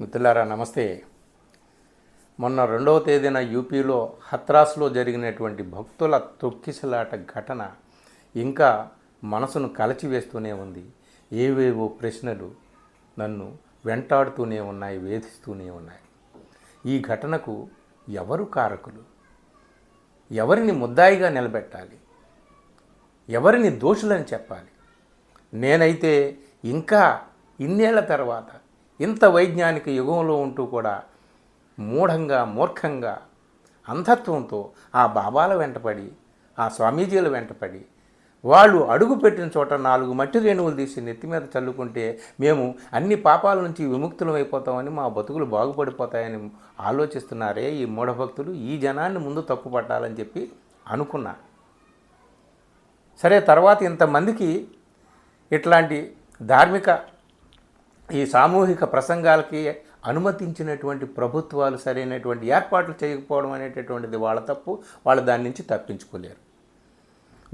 మిత్రులారా నమస్తే. మొన్న రెండవ తేదీన యూపీలో హత్రాస్లో జరిగినటువంటి భక్తుల తొక్కిసలాట ఘటన ఇంకా మనసును కలచివేస్తూనే ఉంది. ఏవేవో ప్రశ్నలు నన్ను వెంటాడుతూనే ఉన్నాయి వేధిస్తూనే ఉన్నాయి. ఈ ఘటనకు ఎవరు కారకులు? ఎవరిని ముద్దాయిగా నిలబెట్టాలి? ఎవరిని దోషులని చెప్పాలి? నేనైతే ఇంకా ఇన్నేళ్ళ తర్వాత ఇంత వైజ్ఞానిక యుగంలో ఉంటూ కూడా మూఢంగా మూర్ఖంగా అంధత్వంతో ఆ బాబాల వెంటపడి ఆ స్వామీజీల వెంటపడి వాళ్ళు అడుగు పెట్టిన చోట నాలుగు మట్టి రేణువులు తీసి నెత్తి మీద చల్లుకుంటే మేము అన్ని పాపాల నుంచి విముక్తులం అయిపోతామని మా బతుకులు బాగుపడిపోతాయని ఆలోచిస్తున్నారే ఈ మూఢభక్తులు. ఈ జనాన్ని ముందు తప్పు పట్టాలని చెప్పి అనుకున్నా. సరే తర్వాత ఇంతమందికి ఇట్లాంటి ధార్మిక ఈ సామూహిక ప్రసంగాలకి అనుమతించినటువంటి ప్రభుత్వాలు సరైనటువంటి ఏర్పాట్లు చేయకపోవడం అనేటటువంటిది వాళ్ళ తప్పు. వాళ్ళు దాని నుంచి తప్పించుకోలేరు.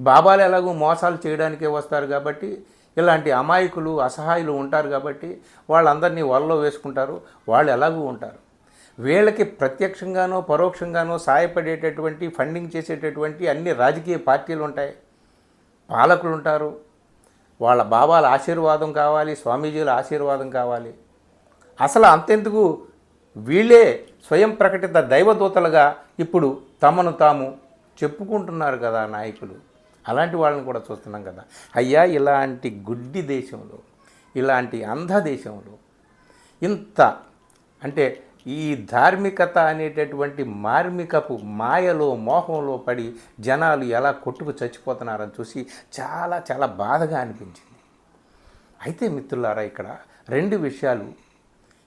బాబాలు ఎలాగో మోసాలు చేయడానికే వస్తారు కాబట్టి ఇలాంటి అమాయకులు అసహాయులు ఉంటారు కాబట్టి వాళ్ళందరినీ వలలో వేసుకుంటారు. వాళ్ళు ఎలాగూ ఉంటారు. వీళ్ళకి ప్రత్యక్షంగానో పరోక్షంగానో సాయపడేటటువంటి ఫండింగ్ చేసేటటువంటి అన్ని రాజకీయ పార్టీలు ఉంటాయి. పాలకులు ఉంటారు. వాళ్ళ బాబాల ఆశీర్వాదం కావాలి స్వామీజీల ఆశీర్వాదం కావాలి. అసలు అంతెందుకు? వీళ్ళే స్వయం ప్రకటిత దైవదూతలుగా ఇప్పుడు తమను తాము చెప్పుకుంటున్నారు కదా నాయకులు. అలాంటి వాళ్ళని కూడా చూస్తున్నాం కదా. అయ్యా ఇలాంటి గుడ్డి దేశంలో ఇలాంటి అంధ దేశంలో ఇంత అంటే ఈ ధార్మికత అనేటటువంటి మార్మికపు మాయలో మోహంలో పడి జనాలు ఎలా కొట్టుకు చచ్చిపోతున్నారని చూసి చాలా చాలా బాధగా అనిపించింది. అయితే మిత్రులారా ఇక్కడ రెండు విషయాలు.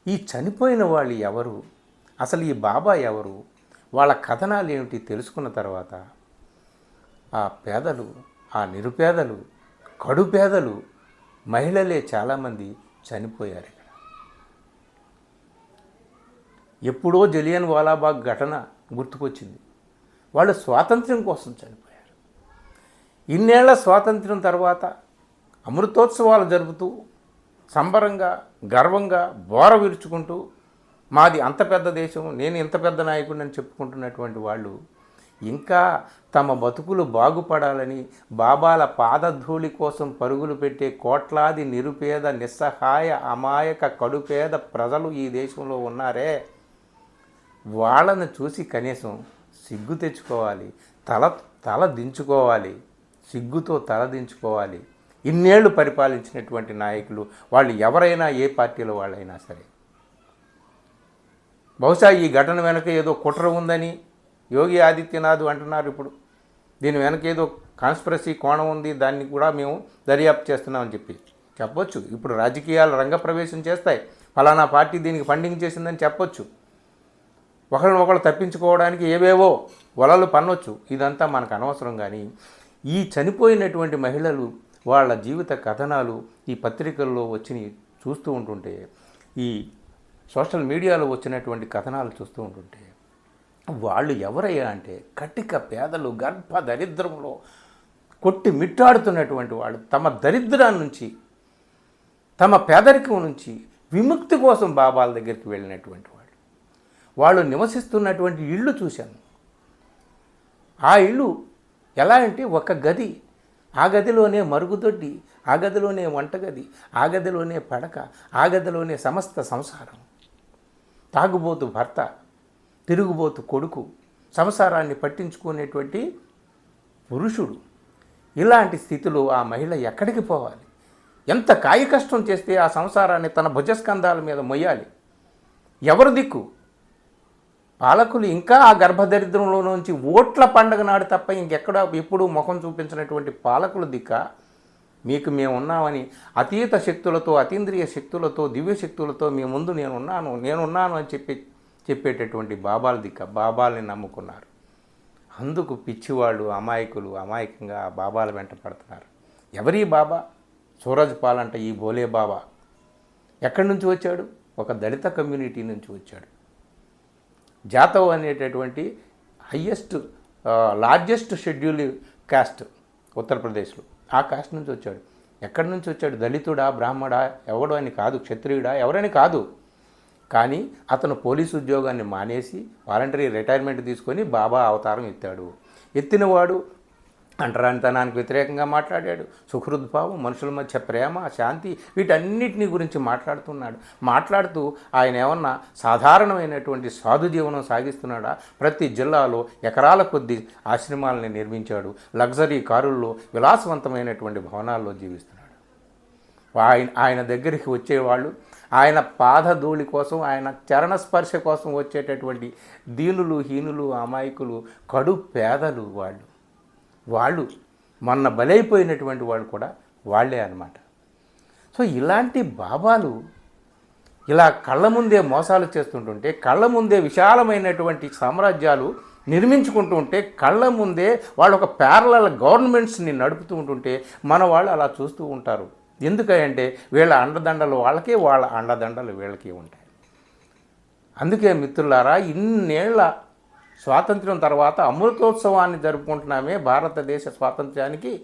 ఈ చనిపోయిన వాళ్ళు ఎవరు? అసలు ఈ బాబా ఎవరు? వాళ్ళ కథనాలు ఏమిటి తెలుసుకున్న తర్వాత ఆ పేదలు ఆ నిరుపేదలు కడుపేదలు మహిళలే చాలామంది చనిపోయారు ఇక్కడ ఎప్పుడో జలియన్ వాలాబాగ్ ఘటన గుర్తుకొచ్చింది. వాళ్ళు స్వాతంత్ర్యం కోసం చనిపోయారు. ఇన్నేళ్ళ స్వాతంత్ర్యం తర్వాత అమృతోత్సవాలు జరుపుతూ సంబరంగా గర్వంగా బోర విరుచుకుంటూ మాది అంత పెద్ద దేశం నేను ఇంత పెద్ద నాయకుడిని చెప్పుకుంటున్నటువంటి వాళ్ళు ఇంకా తమ బతుకులు బాగుపడాలని బాబాల పాదధూళి కోసం పరుగులు పెట్టే కోట్లాది నిరుపేద నిస్సహాయ అమాయక కడుపేద ప్రజలు ఈ దేశంలో ఉన్నారే? వాళ్ళని చూసి కనీసం సిగ్గు తెచ్చుకోవాలి తల తల దించుకోవాలి సిగ్గుతో తల దించుకోవాలి. ఇన్నేళ్ళు పరిపాలించినటువంటి నాయకులు వాళ్ళు ఎవరైనా ఏ పార్టీలో వాళ్ళైనా సరే. బహుశా ఈ ఘటన వెనక ఏదో కుట్ర ఉందని యోగి ఆదిత్యనాథ్ అంటున్నారు ఇప్పుడు. దీని వెనక ఏదో కాన్స్పిరసీ కోణం ఉంది దాన్ని కూడా మేము దర్యాప్తు చేస్తున్నామని చెప్పి చెప్పొచ్చు. ఇప్పుడు రాజకీయాలు రంగప్రవేశం చేస్తాయి. ఫలానా పార్టీ దీనికి ఫండింగ్ చేసిందని చెప్పొచ్చు. ఒకరిని ఒకరు తప్పించుకోవడానికి ఏవేవో వలలు పన్నొచ్చు. ఇదంతా మనకు అనవసరం కానీ ఈ చనిపోయినటువంటి మహిళలు వాళ్ళ జీవిత కథనాలు ఈ పత్రికల్లో వచ్చి చూస్తూ ఉంటుంటే ఈ సోషల్ మీడియాలో వచ్చినటువంటి కథనాలు చూస్తూ ఉంటుంటే వాళ్ళు ఎవరయ్యా అంటే కటిక పేదలు గర్భ దరిద్రంలో కొట్టి మిట్టాడుతున్నటువంటి వాళ్ళు తమ దరిద్రాన్ని నుంచి తమ పేదరికం నుంచి విముక్తి కోసం బాబాల దగ్గరికి వెళ్ళినటువంటి వాళ్ళు నివసిస్తున్నటువంటి ఇళ్ళు చూశాను. ఆ ఇల్లు ఎలా అంటే ఒక గది ఆ గదిలోనే మరుగుదొడ్డి ఆ గదిలోనే వంటగది ఆ గదిలోనే పడక ఆ గదిలోనే సమస్త సంసారం. తాగుబోతు భర్త తిరుగుబోతు కొడుకు సంసారాన్ని పట్టించుకునేటువంటి పురుషుడు. ఇలాంటి స్థితిలో ఆ మహిళ ఎక్కడికి పోవాలి? ఎంత కాయకష్టం చేస్తే ఆ సంసారాన్ని తన భుజస్కంధాల మీద మొయ్యాలి? ఎవరు దిక్కు? పాలకులు ఇంకా ఆ గర్భదరిద్రంలో నుంచి ఓట్ల పండగ నాడు తప్ప ఇంకెక్కడ ఎప్పుడూ ముఖం చూపించినటువంటి పాలకుల దిక్క మీకు మేము ఉన్నామని అతీత శక్తులతో అతీంద్రియ శక్తులతో దివ్య శక్తులతో మీ ముందు నేనున్నాను నేనున్నాను అని చెప్పి చెప్పేటటువంటి బాబాల దిక్క బాబాల్ని నమ్ముకున్నారు. అందుకు పిచ్చివాళ్ళు అమాయకులు అమాయకంగా ఆ బాబాల వెంట పడుతున్నారు. ఎవరి బాబా? సూరజ్ పాల్ అంటే ఈ బోలే బాబా. ఎక్కడి నుంచి వచ్చాడు? ఒక దళిత కమ్యూనిటీ నుంచి వచ్చాడు. జాతవ్ అనేటటువంటి హయ్యెస్ట్ లార్జెస్ట్ షెడ్యూల్ కాస్ట్ ఉత్తరప్రదేశ్లో. ఆ కాస్ట్ నుంచి వచ్చాడు. ఎక్కడి నుంచి వచ్చాడు? దళితుడా బ్రాహ్మడా? ఎవడు అని కాదు. క్షత్రియుడా? ఎవరని కాదు. కానీ అతను పోలీసు ఉద్యోగాన్ని మానేసి వాలంటరీ రిటైర్మెంట్ తీసుకొని బాబా అవతారం ఎత్తాడు. ఎత్తినవాడు అంటరానితనానికి వ్యతిరేకంగా మాట్లాడాడు. సుహృద్భావం మనుషుల మధ్య ప్రేమ శాంతి వీటన్నిటిని గురించి మాట్లాడుతున్నాడు. మాట్లాడుతూ ఆయన ఏమన్నా సాధారణమైనటువంటి సాధు జీవనం సాగిస్తున్నాడా? ప్రతి జిల్లాలో ఎకరాల కొద్ది ఆశ్రమాలని నిర్మించాడు. లగ్జరీ కారుల్లో విలాసవంతమైనటువంటి భవనాల్లో జీవిస్తున్నాడు. ఆయన ఆయన దగ్గరికి వచ్చేవాళ్ళు ఆయన పాదధూళి కోసం ఆయన చరణ స్పర్శ కోసం వచ్చేటటువంటి దీనులు హీనులు అమాయకులు కడు పేదలు వాళ్ళు. వాళ్ళు మొన్న బలైపోయినటువంటి వాళ్ళు కూడా వాళ్ళే అనమాట సో ఇలాంటి బాబాలు ఇలా కళ్ళ ముందే మోసాలు చేస్తుంటుంటే కళ్ళ ముందే విశాలమైనటువంటి సామ్రాజ్యాలు నిర్మించుకుంటూ ఉంటే కళ్ళ ముందే వాళ్ళు ఒక ప్యారల గవర్నమెంట్స్ని నడుపుతూ ఉంటుంటే మన వాళ్ళు అలా చూస్తూ ఉంటారు. ఎందుకంటే వీళ్ళ అండదండలు వాళ్ళకే వాళ్ళ అండదండలు వీళ్ళకి ఉంటాయి. అందుకే మిత్రులారా ఇన్నేళ్ళ స్వాతంత్ర్యం తర్వాత అమృతోత్సవాన్ని జరుపుకుంటున్నామే భారతదేశ స్వాతంత్ర్యానికి.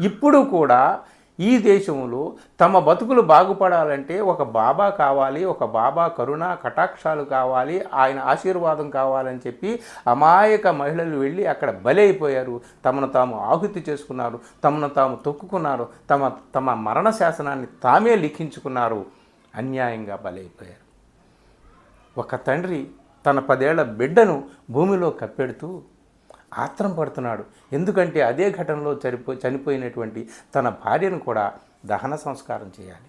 ఇప్పుడు కూడా ఈ దేశంలో తమ బతుకులు బాగుపడాలంటే ఒక బాబా కావాలి ఒక బాబా కరుణ కటాక్షాలు కావాలి ఆయన ఆశీర్వాదం కావాలని చెప్పి అమాయక మహిళలు వెళ్ళి అక్కడ బలైపోయారు. తమను తాము ఆహుతి చేసుకున్నారు తమను తాము తొక్కుకున్నారు తమ తమ మరణ శాసనాన్ని తామే లిఖించుకున్నారు. అన్యాయంగా బలైపోయారు. ఒక తండ్రి తన పదేళ్ళ బిడ్డను భూమిలో కప్పెడుతూ ఆత్రం పడుతున్నాడు. ఎందుకంటే అదే ఘటనలో చనిపో చనిపోయినటువంటి తన భార్యను కూడా దహన సంస్కారం చేయాలి.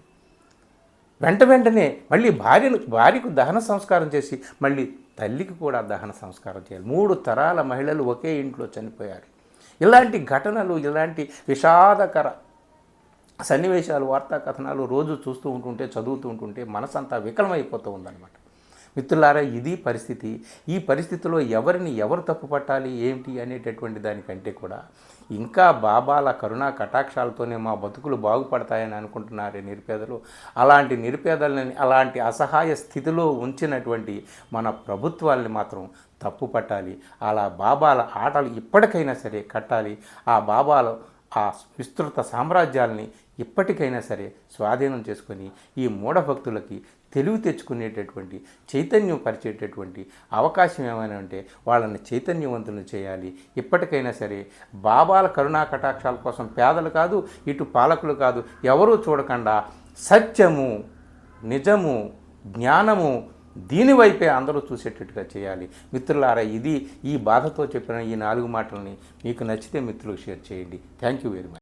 వెంట వెంటనే మళ్ళీ భార్యను భార్యకు దహన సంస్కారం చేసి మళ్ళీ తల్లికి కూడా దహన సంస్కారం చేయాలి. మూడు తరాల మహిళలు ఒకే ఇంట్లో చనిపోయారు. ఇలాంటి ఘటనలు ఇలాంటి విషాదకర సన్నివేశాలు వార్తా కథనాలు రోజు చూస్తూ ఉంటుంటే చదువుతూ ఉంటుంటే మనసంతా వికలమైపోతూ ఉందన్నమాట. మిత్రులారా ఇది పరిస్థితి. ఈ పరిస్థితిలో ఎవరిని ఎవరు తప్పు పట్టాలి ఏమిటి అనేటటువంటి దానికంటే కూడా ఇంకా బాబాల కరుణా కటాక్షాలతోనే మా బతుకులు బాగుపడతాయని అనుకుంటున్నారే నిరుపేదలు. అలాంటి నిరుపేదలని అలాంటి అసహాయ స్థితిలో ఉంచినటువంటి మన ప్రభుత్వాల్ని మాత్రం తప్పు పట్టాలి. అలా బాబాల ఆటలు ఇప్పటికైనా సరే కట్టాలి. ఆ బాబాలు ఆ విస్తృత సామ్రాజ్యాల్ని ఇప్పటికైనా సరే స్వాధీనం చేసుకొని ఈ మూఢభక్తులకి తెలివి తెచ్చుకునేటటువంటి చైతన్యం పరిచేటటువంటి అవకాశం ఏమైనా ఉంటే వాళ్ళని చైతన్యవంతులను చేయాలి. ఇప్పటికైనా సరే బాబాల కరుణా కటాక్షాల కోసం పేదలు కాదు ఇటు పాలకులు కాదు ఎవరూ చూడకుండా సత్యము నిజము జ్ఞానము దీనివైపే అందరూ చూసేటట్టుగా చేయాలి. మిత్రులారా ఇది ఈ బాధతో చెప్పిన ఈ నాలుగు మాటల్ని మీకు నచ్చితే మిత్రులకు షేర్ చేయండి. Thank you very much